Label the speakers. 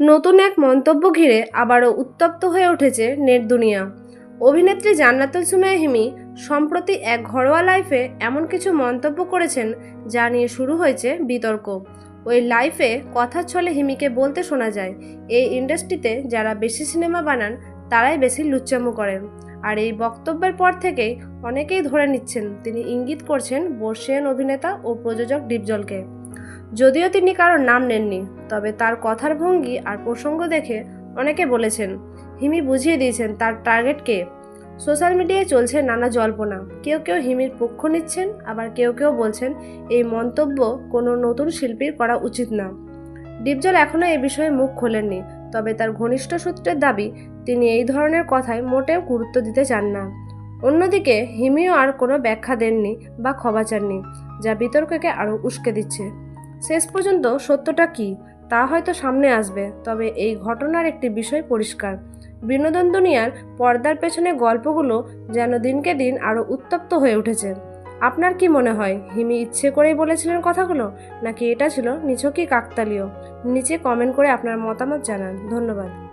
Speaker 1: নতুন এক মন্তব্য ঘিরে আবারও উত্তপ্ত হয়ে উঠেছে নেট দুনিয়া। অভিনেত্রী জান্নাতুল সুমাইয়া হিমি সম্প্রতি এক ঘরোয়া লাইফে এমন কিছু মন্তব্য করেছেন যা নিয়ে শুরু হয়েছে বিতর্ক। ওই লাইফে কথার ছলে হিমিকে বলতে শোনা যায়, এই ইন্ডাস্ট্রিতে যারা বেশি সিনেমা বানান, তারাই বেশি লুচ্চামো করেন। আর এই বক্তব্যের পর থেকেই অনেকেই ধরে নিচ্ছেন, তিনি ইঙ্গিত করছেন বর্ষিয়ান অভিনেতা ও প্রযোজক ডিপজলকে। যদিও তিনি কারোর নাম নেননি, তবে তার কথার ভঙ্গি আর প্রসঙ্গ দেখে অনেকে বলেছেন, হিমি বুঝিয়ে দিয়েছেন তার টার্গেট কে। সোশ্যাল মিডিয়ায় চলছে নানা জল্পনা। কেউ কেউ হিমির পক্ষ নিচ্ছেন, আবার কেউ কেউ বলছেন এই মন্তব্য কোনো নতুন শিল্পীর করা উচিত না। ডিপজল এখনও এ বিষয়ে মুখ খোলেননি, তবে তার ঘনিষ্ঠ সূত্রের দাবি, তিনি এই ধরনের কথায় মোটেও গুরুত্ব দিতে চান না। অন্যদিকে, হিমিও আর কোনো ব্যাখ্যা দেননি বা ক্ষমা চাননি, যা বিতর্ককে আরও উস্কে দিচ্ছে। শেষ পর্যন্ত সত্যটা কি, তা হয়তো সামনে আসবে। তবে এই ঘটনার একটি বিষয় পরিষ্কার। বিনোদন দুনিয়ার পর্দার পেছনে গল্পগুলো যেন দিনকে দিন আরও উত্তপ্ত হয়ে উঠেছে। আপনার কি মনে হয়, হিমি ইচ্ছে করেই বলেছিলেন কথাগুলো, নাকি এটা ছিল নিছকই কাকতালীয়? নিচে কমেন্ট করে আপনার মতামত জানান। ধন্যবাদ।